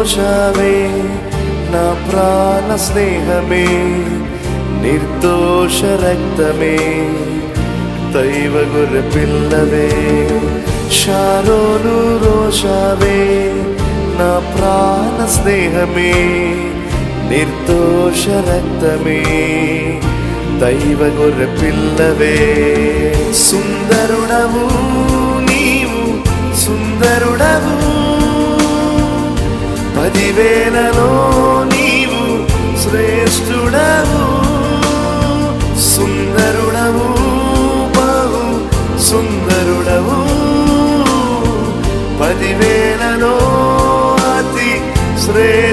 నిర్దోషమే నా ప్రాణ స్నేహమే నిర్దోష రక్తమే దైవ గొర్రె పిల్లవే షారోను రోజావే నా ప్రాణ స్నేహమే నిర్దోష రక్తమే దైవ గుర్ర పిల్లవే సుందరుడవు వేలలో నీవు శ్రేష్ఠుడవు సుందరుడవు బహు సుందరుడవు. పదివేలలో అతి శ్రేష్ఠ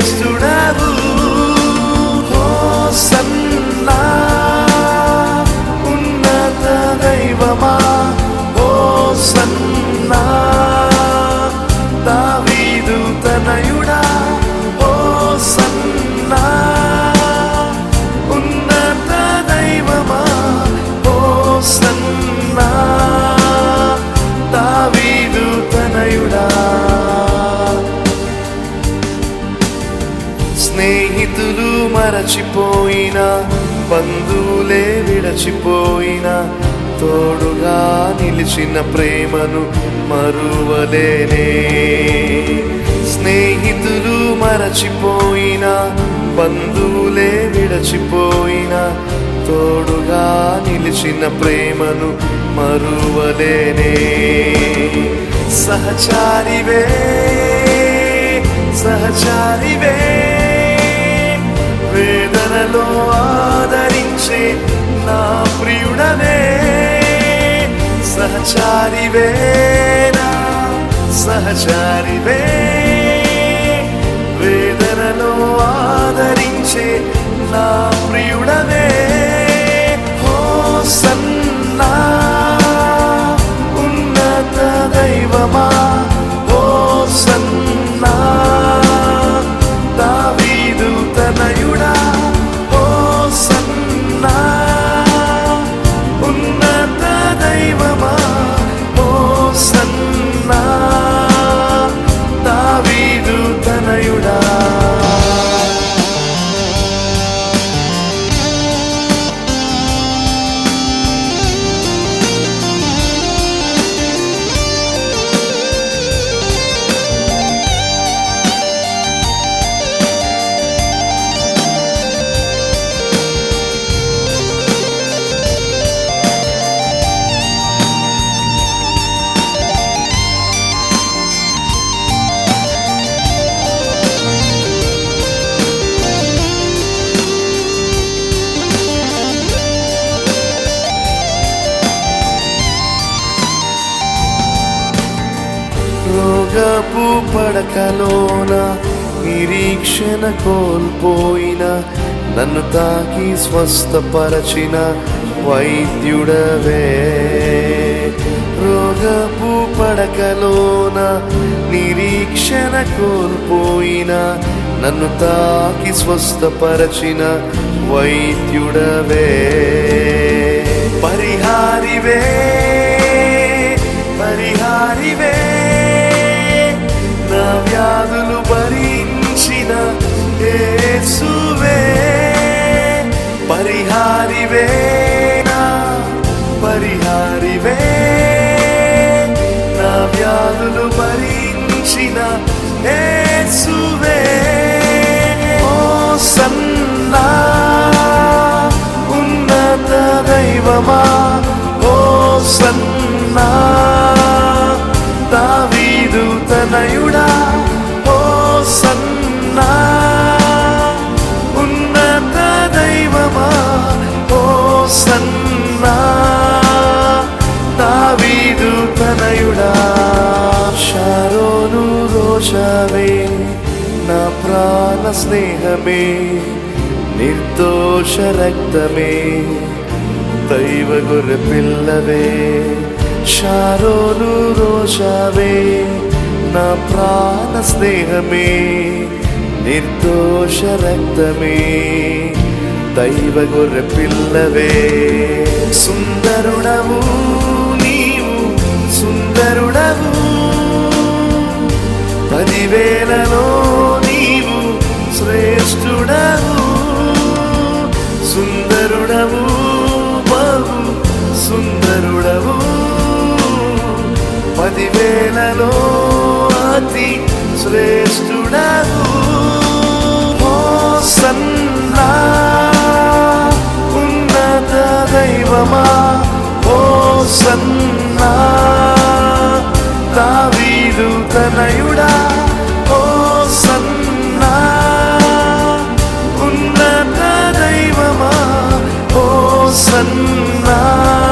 స్నేహితులు మరచిపోయిన బంధువులే విడచిపోయిన తోడుగా నిలిచిన ప్రేమను మరువలేనే. స్నేహితులు మరచిపోయిన బంధువులే విడచిపోయిన తోడుగా నిలిచిన ప్రేమను మరువలేనే. సహచారివే సహచారివే. వేదనలో ఆదరించే నా ప్రియుడవే సహచారివే నా సహచారివే. వేదనలో ఆదరించే నా ప్రియుడవే పడకలోన నిరీక్షణ కోల్పోయిన నన్ను తాకి స్వస్థపరచిన వైద్యుడవే. రోగపు పడకలోన నిరీక్షణ కోల్పోయిన నన్ను తాకి స్వస్థపరచిన వైద్యుడవే. పరిహారివే పరిహార వ్యాధులు భరించిన యేసువే పరిహారివే నా పరిహారివే. నా వ్యాధులు భరించిన యేసువే. ఓ సన్నా ఉన్నత దైవమా? ఓ సన్నా. తనయుడా షారోను రోషవే నా ప్రాణ స్నేహమే నిర్దోష రక్తమే దైవ గొర్రె పిల్లవే షారోను రోషవే నా ప్రాణ స్నేహమే నిర్దోష రక్తమే దైవ గొర్రె పిల్లవే సుందరుడవు పదివేలలో నీవు శ్రేష్ఠుడవు సుందరుడవు బహు సుందరుడవు. పదివేలలో అతి శ్రేష్ఠుడవు హోసన్నా ఉన్నత దైవమా ఓ సన్నా สัญญา